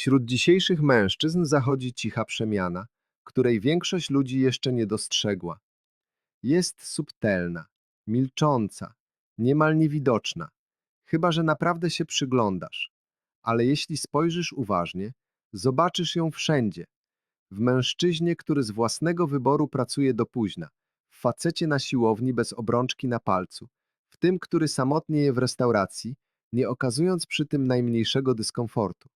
Wśród dzisiejszych mężczyzn zachodzi cicha przemiana, której większość ludzi jeszcze nie dostrzegła. Jest subtelna, milcząca, niemal niewidoczna, chyba że naprawdę się przyglądasz. Ale jeśli spojrzysz uważnie, zobaczysz ją wszędzie. W mężczyźnie, który z własnego wyboru pracuje do późna, w facecie na siłowni bez obrączki na palcu, w tym, który samotnie je w restauracji, nie okazując przy tym najmniejszego dyskomfortu.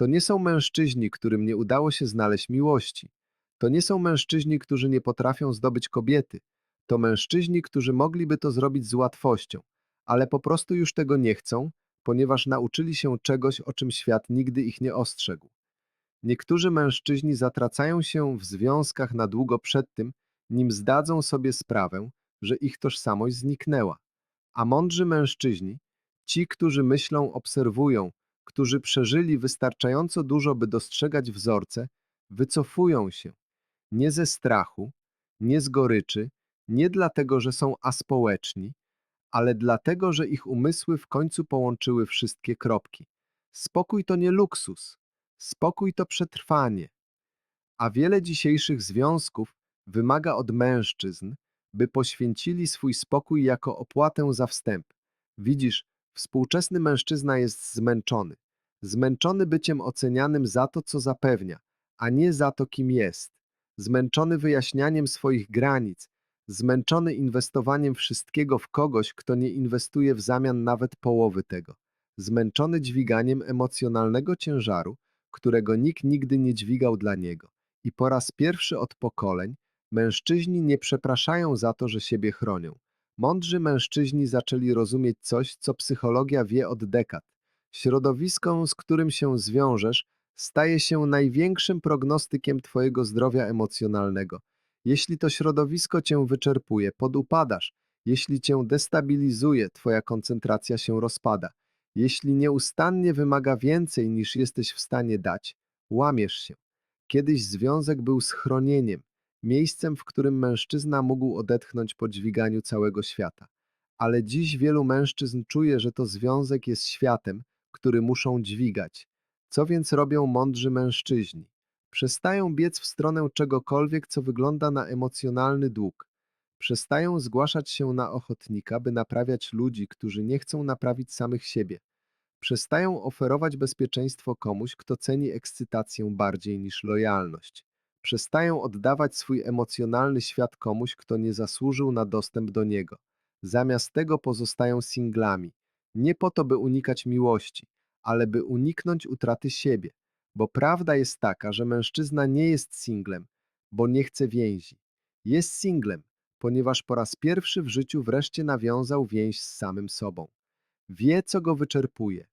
To nie są mężczyźni, którym nie udało się znaleźć miłości. To nie są mężczyźni, którzy nie potrafią zdobyć kobiety. To mężczyźni, którzy mogliby to zrobić z łatwością, ale po prostu już tego nie chcą, ponieważ nauczyli się czegoś, o czym świat nigdy ich nie ostrzegł. Niektórzy mężczyźni zatracają się w związkach na długo przed tym, nim zdadzą sobie sprawę, że ich tożsamość zniknęła. A mądrzy mężczyźni, ci, którzy myślą, obserwują, którzy przeżyli wystarczająco dużo, by dostrzegać wzorce, wycofują się. Nie ze strachu, nie z goryczy, nie dlatego, że są aspołeczni, ale dlatego, że ich umysły w końcu połączyły wszystkie kropki. Spokój to nie luksus, spokój to przetrwanie. A wiele dzisiejszych związków wymaga od mężczyzn, by poświęcili swój spokój jako opłatę za wstęp. Widzisz, współczesny mężczyzna jest zmęczony. Zmęczony byciem ocenianym za to, co zapewnia, a nie za to, kim jest. Zmęczony wyjaśnianiem swoich granic, zmęczony inwestowaniem wszystkiego w kogoś, kto nie inwestuje w zamian nawet połowy tego. Zmęczony dźwiganiem emocjonalnego ciężaru, którego nikt nigdy nie dźwigał dla niego. I po raz pierwszy od pokoleń mężczyźni nie przepraszają za to, że siebie chronią. Mądrzy mężczyźni zaczęli rozumieć coś, co psychologia wie od dekad. Środowisko, z którym się zwiążesz, staje się największym prognostykiem Twojego zdrowia emocjonalnego. Jeśli to środowisko Cię wyczerpuje, podupadasz. Jeśli Cię destabilizuje, Twoja koncentracja się rozpada. Jeśli nieustannie wymaga więcej niż jesteś w stanie dać, łamiesz się. Kiedyś związek był schronieniem, miejscem, w którym mężczyzna mógł odetchnąć po dźwiganiu całego świata. Ale dziś wielu mężczyzn czuje, że to związek jest światem, który muszą dźwigać. Co więc robią mądrzy mężczyźni? Przestają biec w stronę czegokolwiek, co wygląda na emocjonalny dług. Przestają zgłaszać się na ochotnika, by naprawiać ludzi, którzy nie chcą naprawić samych siebie. Przestają oferować bezpieczeństwo komuś, kto ceni ekscytację bardziej niż lojalność. Przestają oddawać swój emocjonalny świat komuś, kto nie zasłużył na dostęp do niego. Zamiast tego pozostają singlami. Nie po to, by unikać miłości, ale by uniknąć utraty siebie. Bo prawda jest taka, że mężczyzna nie jest singlem, bo nie chce więzi. Jest singlem, ponieważ po raz pierwszy w życiu wreszcie nawiązał więź z samym sobą. Wie, co go wyczerpuje,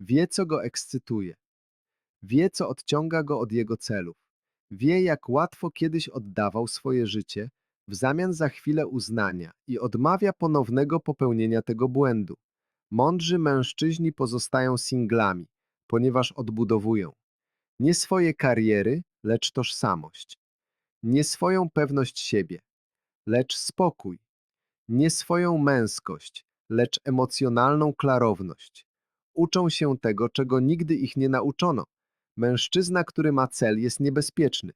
wie, co go ekscytuje, wie, co odciąga go od jego celów, wie, jak łatwo kiedyś oddawał swoje życie w zamian za chwilę uznania i odmawia ponownego popełnienia tego błędu. Mądrzy mężczyźni pozostają singlami, ponieważ odbudowują nie swoje kariery, lecz tożsamość, nie swoją pewność siebie, lecz spokój, nie swoją męskość, lecz emocjonalną klarowność. Uczą się tego, czego nigdy ich nie nauczono. Mężczyzna, który ma cel, jest niebezpieczny.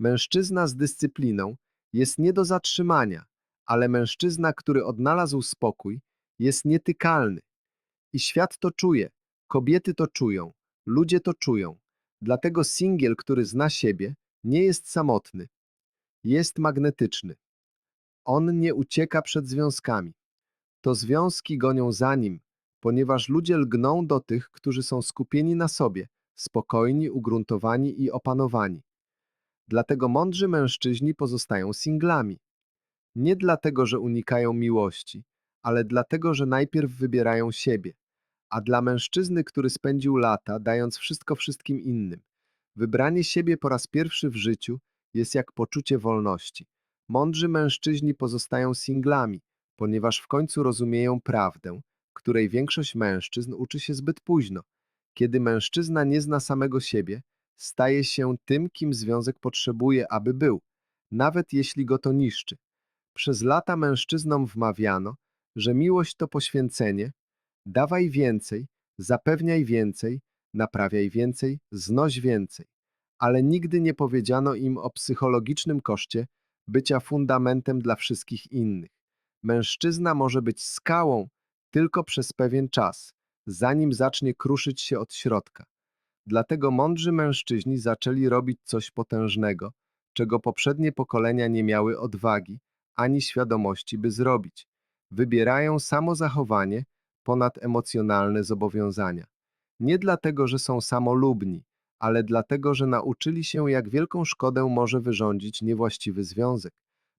Mężczyzna z dyscypliną jest nie do zatrzymania, ale mężczyzna, który odnalazł spokój, jest nietykalny. I świat to czuje, kobiety to czują, ludzie to czują. Dlatego singiel, który zna siebie, nie jest samotny. Jest magnetyczny. On nie ucieka przed związkami. To związki gonią za nim, ponieważ ludzie lgną do tych, którzy są skupieni na sobie, spokojni, ugruntowani i opanowani. Dlatego mądrzy mężczyźni pozostają singlami. Nie dlatego, że unikają miłości, ale dlatego, że najpierw wybierają siebie. A dla mężczyzny, który spędził lata, dając wszystko wszystkim innym, wybranie siebie po raz pierwszy w życiu jest jak poczucie wolności. Mądrzy mężczyźni pozostają singlami, ponieważ w końcu rozumieją prawdę, której większość mężczyzn uczy się zbyt późno. Kiedy mężczyzna nie zna samego siebie, staje się tym, kim związek potrzebuje, aby był, nawet jeśli go to niszczy. Przez lata mężczyznom wmawiano, że miłość to poświęcenie, dawaj więcej, zapewniaj więcej, naprawiaj więcej, znoś więcej. Ale nigdy nie powiedziano im o psychologicznym koszcie bycia fundamentem dla wszystkich innych. Mężczyzna może być skałą tylko przez pewien czas, zanim zacznie kruszyć się od środka. Dlatego mądrzy mężczyźni zaczęli robić coś potężnego, czego poprzednie pokolenia nie miały odwagi ani świadomości, by zrobić. Wybierają samozachowanie ponad emocjonalne zobowiązania. Nie dlatego, że są samolubni, ale dlatego, że nauczyli się, jak wielką szkodę może wyrządzić niewłaściwy związek.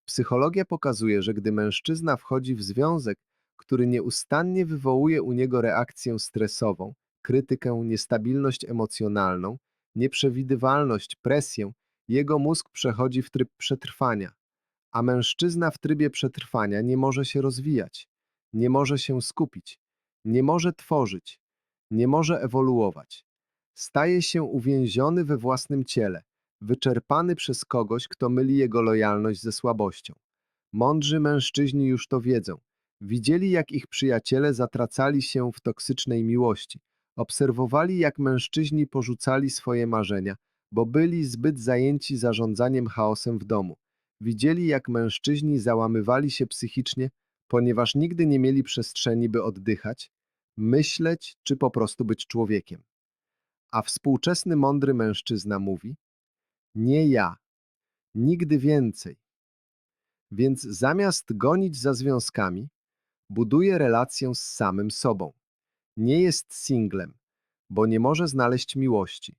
Psychologia pokazuje, że gdy mężczyzna wchodzi w związek, który nieustannie wywołuje u niego reakcję stresową, krytykę, niestabilność emocjonalną, nieprzewidywalność, presję, jego mózg przechodzi w tryb przetrwania. A mężczyzna w trybie przetrwania nie może się rozwijać, nie może się skupić, nie może tworzyć, nie może ewoluować. Staje się uwięziony we własnym ciele, wyczerpany przez kogoś, kto myli jego lojalność ze słabością. Mądrzy mężczyźni już to wiedzą. Widzieli, jak ich przyjaciele zatracali się w toksycznej miłości. Obserwowali, jak mężczyźni porzucali swoje marzenia, bo byli zbyt zajęci zarządzaniem chaosem w domu. Widzieli, jak mężczyźni załamywali się psychicznie, ponieważ nigdy nie mieli przestrzeni, by oddychać, myśleć czy po prostu być człowiekiem. A współczesny mądry mężczyzna mówi: Nie ja, nigdy więcej. Więc zamiast gonić za związkami, buduje relację z samym sobą. Nie jest singlem, bo nie może znaleźć miłości.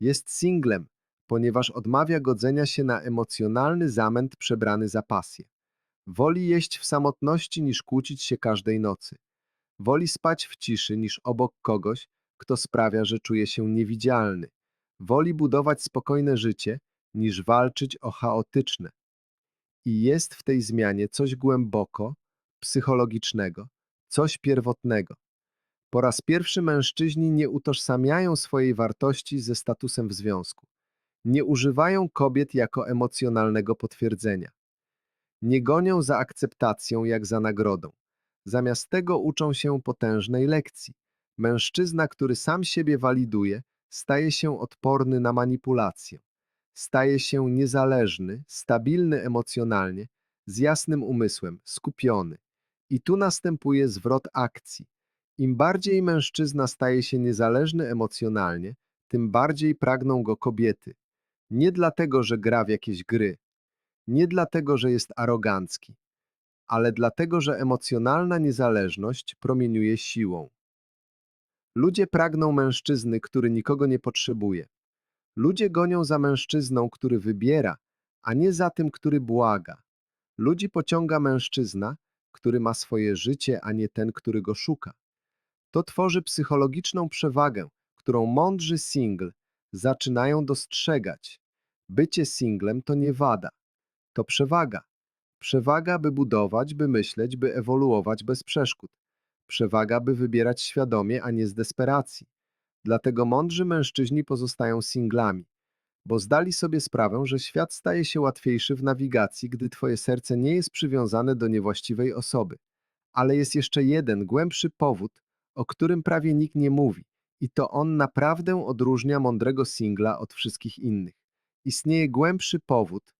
Jest singlem, ponieważ odmawia godzenia się na emocjonalny zamęt przebrany za pasję. Woli jeść w samotności niż kłócić się każdej nocy. Woli spać w ciszy niż obok kogoś, kto sprawia, że czuje się niewidzialny. Woli budować spokojne życie niż walczyć o chaotyczne. I jest w tej zmianie coś głęboko psychologicznego, coś pierwotnego. Po raz pierwszy mężczyźni nie utożsamiają swojej wartości ze statusem w związku. Nie używają kobiet jako emocjonalnego potwierdzenia. Nie gonią za akceptacją jak za nagrodą. Zamiast tego uczą się potężnej lekcji. Mężczyzna, który sam siebie waliduje, staje się odporny na manipulację. Staje się niezależny, stabilny emocjonalnie, z jasnym umysłem, skupiony. I tu następuje zwrot akcji. Im bardziej mężczyzna staje się niezależny emocjonalnie, tym bardziej pragną go kobiety. Nie dlatego, że gra w jakieś gry, nie dlatego, że jest arogancki, ale dlatego, że emocjonalna niezależność promieniuje siłą. Ludzie pragną mężczyzny, który nikogo nie potrzebuje. Ludzie gonią za mężczyzną, który wybiera, a nie za tym, który błaga. Ludzi pociąga mężczyzna, który ma swoje życie, a nie ten, który go szuka. To tworzy psychologiczną przewagę, którą mądrzy single zaczynają dostrzegać. Bycie singlem to nie wada, to przewaga. Przewaga, by budować, by myśleć, by ewoluować bez przeszkód. Przewaga, by wybierać świadomie, a nie z desperacji. Dlatego mądrzy mężczyźni pozostają singlami, bo zdali sobie sprawę, że świat staje się łatwiejszy w nawigacji, gdy twoje serce nie jest przywiązane do niewłaściwej osoby. Ale jest jeszcze jeden, głębszy powód, o którym prawie nikt nie mówi, i to on naprawdę odróżnia mądrego singla od wszystkich innych. Istnieje głębszy powód,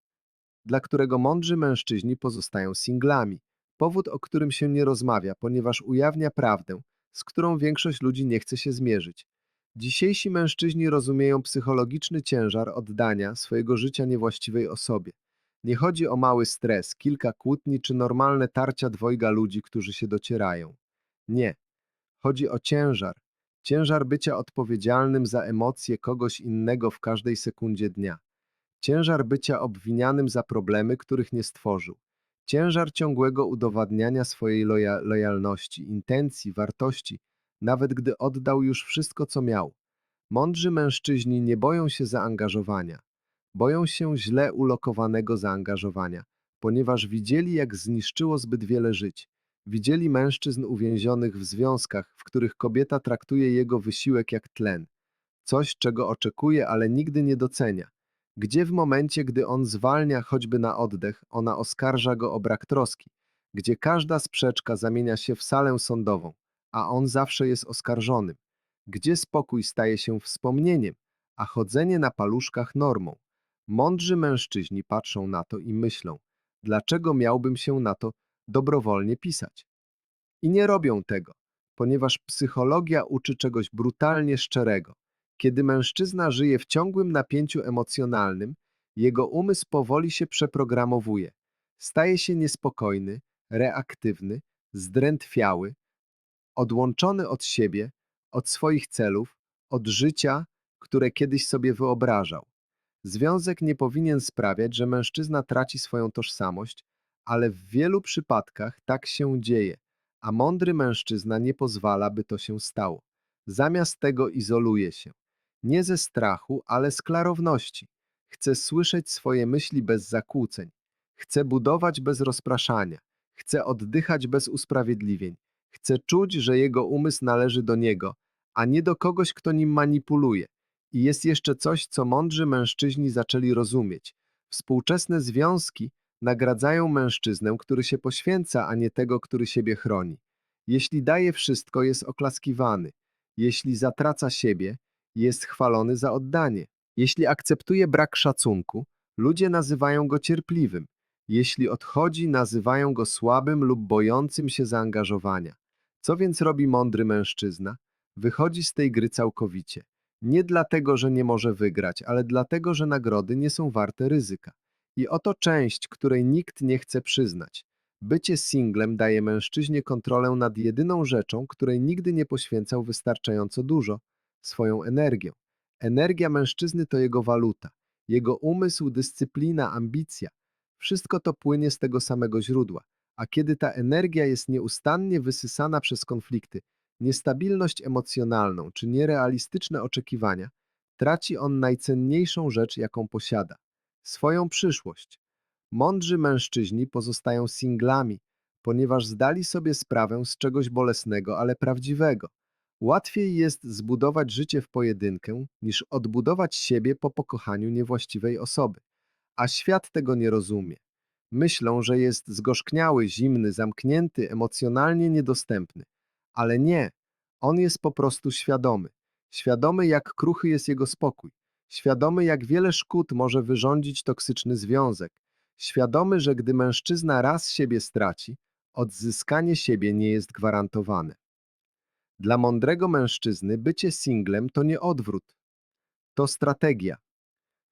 dla którego mądrzy mężczyźni pozostają singlami. Powód, o którym się nie rozmawia, ponieważ ujawnia prawdę, z którą większość ludzi nie chce się zmierzyć. Dzisiejsi mężczyźni rozumieją psychologiczny ciężar oddania swojego życia niewłaściwej osobie. Nie chodzi o mały stres, kilka kłótni czy normalne tarcia dwojga ludzi, którzy się docierają. Nie. Chodzi o ciężar. Ciężar bycia odpowiedzialnym za emocje kogoś innego w każdej sekundzie dnia. Ciężar bycia obwinianym za problemy, których nie stworzył. Ciężar ciągłego udowadniania swojej loja lojalności, intencji, wartości, nawet gdy oddał już wszystko, co miał. Mądrzy mężczyźni nie boją się zaangażowania. Boją się źle ulokowanego zaangażowania, ponieważ widzieli, jak zniszczyło zbyt wiele żyć. Widzieli mężczyzn uwięzionych w związkach, w których kobieta traktuje jego wysiłek jak tlen. Coś, czego oczekuje, ale nigdy nie docenia. Gdzie w momencie, gdy on zwalnia choćby na oddech, ona oskarża go o brak troski. Gdzie każda sprzeczka zamienia się w salę sądową, a on zawsze jest oskarżonym. gdzie spokój staje się wspomnieniem, a chodzenie na paluszkach normą. Mądrzy mężczyźni patrzą na to i myślą, dlaczego miałbym się na to dobrowolnie pisać. I nie robią tego, ponieważ psychologia uczy czegoś brutalnie szczerego. Kiedy mężczyzna żyje w ciągłym napięciu emocjonalnym, jego umysł powoli się przeprogramowuje. Staje się niespokojny, reaktywny, zdrętwiały, odłączony od siebie, od swoich celów, od życia, które kiedyś sobie wyobrażał. Związek nie powinien sprawiać, że mężczyzna traci swoją tożsamość, ale w wielu przypadkach tak się dzieje, a mądry mężczyzna nie pozwala, by to się stało. Zamiast tego izoluje się. Nie ze strachu, ale z klarowności. Chce słyszeć swoje myśli bez zakłóceń. Chce budować bez rozpraszania. Chce oddychać bez usprawiedliwień. Chce czuć, że jego umysł należy do niego, a nie do kogoś, kto nim manipuluje. I jest jeszcze coś, co mądrzy mężczyźni zaczęli rozumieć. Współczesne związki nagradzają mężczyznę, który się poświęca, a nie tego, który siebie chroni. Jeśli daje wszystko, jest oklaskiwany. Jeśli zatraca siebie, jest chwalony za oddanie. Jeśli akceptuje brak szacunku, ludzie nazywają go cierpliwym. Jeśli odchodzi, nazywają go słabym lub bojącym się zaangażowania. Co więc robi mądry mężczyzna? Wychodzi z tej gry całkowicie. Nie dlatego, że nie może wygrać, ale dlatego, że nagrody nie są warte ryzyka. I oto część, której nikt nie chce przyznać. Bycie singlem daje mężczyźnie kontrolę nad jedyną rzeczą, której nigdy nie poświęcał wystarczająco dużo swoją energią. Energia mężczyzny to jego waluta, jego umysł, dyscyplina, ambicja. Wszystko to płynie z tego samego źródła. A kiedy ta energia jest nieustannie wysysana przez konflikty, niestabilność emocjonalną czy nierealistyczne oczekiwania, traci on najcenniejszą rzecz, jaką posiada swoją przyszłość. Mądrzy mężczyźni pozostają singlami, ponieważ zdali sobie sprawę z czegoś bolesnego, ale prawdziwego. Łatwiej jest zbudować życie w pojedynkę, niż odbudować siebie po pokochaniu niewłaściwej osoby. A świat tego nie rozumie. Myślą, że jest zgorzkniały, zimny, zamknięty, emocjonalnie niedostępny. Ale nie, on jest po prostu świadomy. Świadomy, jak kruchy jest jego spokój. Świadomy, jak wiele szkód może wyrządzić toksyczny związek. Świadomy, że gdy mężczyzna raz siebie straci, odzyskanie siebie nie jest gwarantowane. Dla mądrego mężczyzny bycie singlem to nie odwrót. To strategia.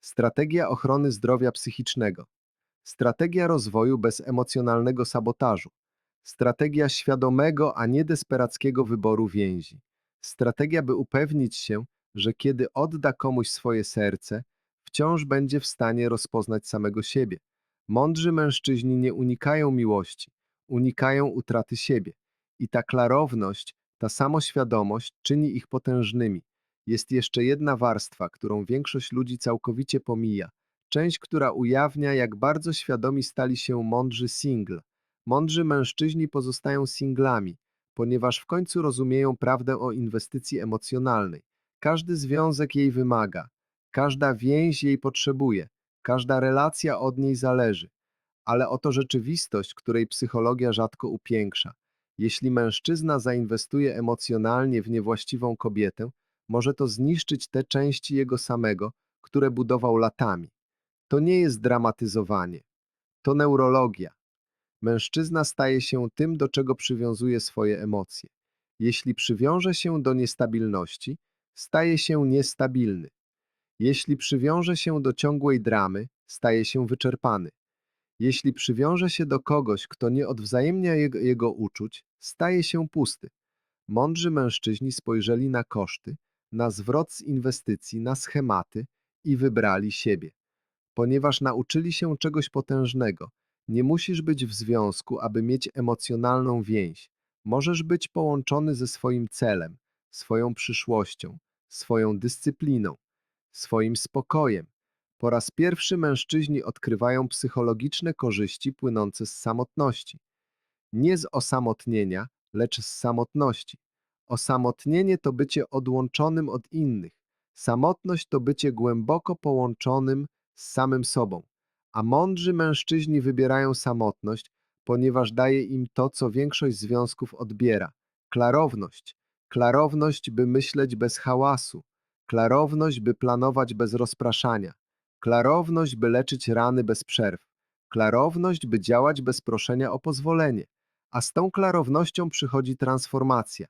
Strategia ochrony zdrowia psychicznego. Strategia rozwoju bez emocjonalnego sabotażu. Strategia świadomego, a nie desperackiego wyboru więzi. Strategia, by upewnić się, że kiedy odda komuś swoje serce, wciąż będzie w stanie rozpoznać samego siebie. Mądrzy mężczyźni nie unikają miłości, unikają utraty siebie. I ta klarowność, ta samoświadomość czyni ich potężnymi. Jest jeszcze jedna warstwa, którą większość ludzi całkowicie pomija. Część, która ujawnia, jak bardzo świadomi stali się mądrzy single. Mądrzy mężczyźni pozostają singlami, ponieważ w końcu rozumieją prawdę o inwestycji emocjonalnej. Każdy związek jej wymaga, każda więź jej potrzebuje, każda relacja od niej zależy. Ale oto rzeczywistość, której psychologia rzadko upiększa. Jeśli mężczyzna zainwestuje emocjonalnie w niewłaściwą kobietę, może to zniszczyć te części jego samego, które budował latami. To nie jest dramatyzowanie, to neurologia. Mężczyzna staje się tym, do czego przywiązuje swoje emocje. Jeśli przywiąże się do niestabilności, staje się niestabilny. Jeśli przywiąże się do ciągłej dramy, staje się wyczerpany. Jeśli przywiąże się do kogoś, kto nie odwzajemnia jego, jego uczuć, staje się pusty. Mądrzy mężczyźni spojrzeli na koszty, na zwrot z inwestycji, na schematy i wybrali siebie. Ponieważ nauczyli się czegoś potężnego, nie musisz być w związku, aby mieć emocjonalną więź. Możesz być połączony ze swoim celem, swoją przyszłością, swoją dyscypliną, swoim spokojem. Po raz pierwszy mężczyźni odkrywają psychologiczne korzyści płynące z samotności. Nie z osamotnienia, lecz z samotności. Osamotnienie to bycie odłączonym od innych. Samotność to bycie głęboko połączonym z samym sobą. A mądrzy mężczyźni wybierają samotność, ponieważ daje im to, co większość związków odbiera klarowność. klarowność, by myśleć bez hałasu, klarowność, by planować bez rozpraszania, klarowność, by leczyć rany bez przerw, klarowność, by działać bez proszenia o pozwolenie. A z tą klarownością przychodzi transformacja.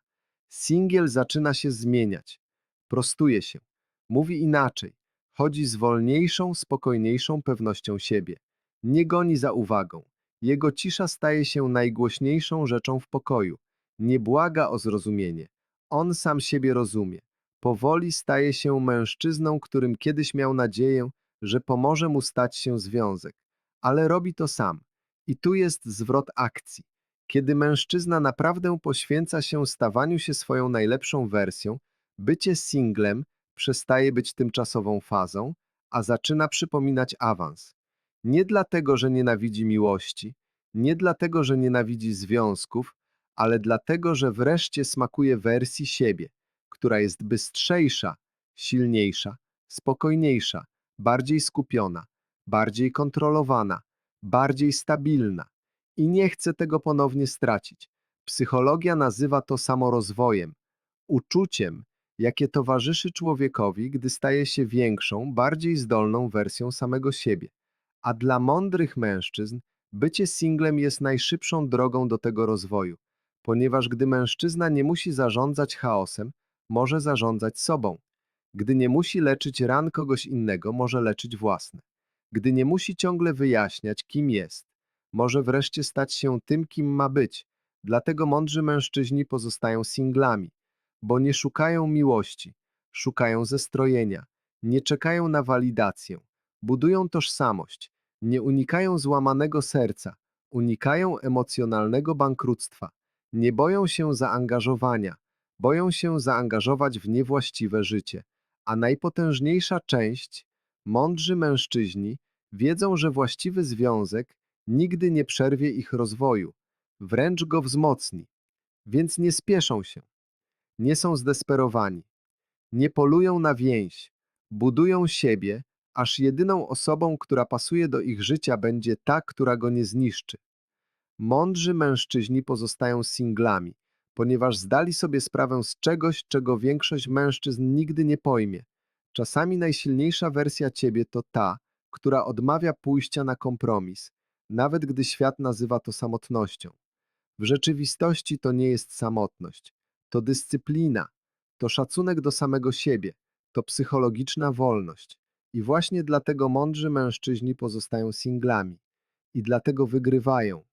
Singiel zaczyna się zmieniać, prostuje się, mówi inaczej, chodzi z wolniejszą, spokojniejszą pewnością siebie. Nie goni za uwagą. Jego cisza staje się najgłośniejszą rzeczą w pokoju. Nie błaga o zrozumienie. On sam siebie rozumie. Powoli staje się mężczyzną, którym kiedyś miał nadzieję, że pomoże mu stać się związek. Ale robi to sam. I tu jest zwrot akcji. Kiedy mężczyzna naprawdę poświęca się stawaniu się swoją najlepszą wersją, bycie singlem przestaje być tymczasową fazą, a zaczyna przypominać awans. Nie dlatego, że nienawidzi miłości, nie dlatego, że nienawidzi związków, ale dlatego, że wreszcie smakuje wersji siebie, która jest bystrzejsza, silniejsza, spokojniejsza, bardziej skupiona, bardziej kontrolowana, bardziej stabilna. I nie chce tego ponownie stracić. Psychologia nazywa to samorozwojem, uczuciem, jakie towarzyszy człowiekowi, gdy staje się większą, bardziej zdolną wersją samego siebie. A dla mądrych mężczyzn bycie singlem jest najszybszą drogą do tego rozwoju, ponieważ gdy mężczyzna nie musi zarządzać chaosem, może zarządzać sobą. Gdy nie musi leczyć ran kogoś innego, może leczyć własne. Gdy nie musi ciągle wyjaśniać, kim jest, może wreszcie stać się tym, kim ma być. Dlatego mądrzy mężczyźni pozostają singlami, bo nie szukają miłości, szukają zestrojenia, nie czekają na walidację, budują tożsamość, nie unikają złamanego serca, unikają emocjonalnego bankructwa, nie boją się zaangażowania, boją się zaangażować w niewłaściwe życie. A najpotężniejsza część, mądrzy mężczyźni, wiedzą, że właściwy związek nigdy nie przerwie ich rozwoju, wręcz go wzmocni. Więc nie spieszą się, nie są zdesperowani, nie polują na więź, budują siebie, aż jedyną osobą, która pasuje do ich życia, będzie ta, która go nie zniszczy. Mądrzy mężczyźni pozostają singlami, ponieważ zdali sobie sprawę z czegoś, czego większość mężczyzn nigdy nie pojmie. Czasami najsilniejsza wersja ciebie to ta, która odmawia pójścia na kompromis, nawet gdy świat nazywa to samotnością. W rzeczywistości to nie jest samotność, to dyscyplina, to szacunek do samego siebie, to psychologiczna wolność. I właśnie dlatego mądrzy mężczyźni pozostają singlami i dlatego wygrywają,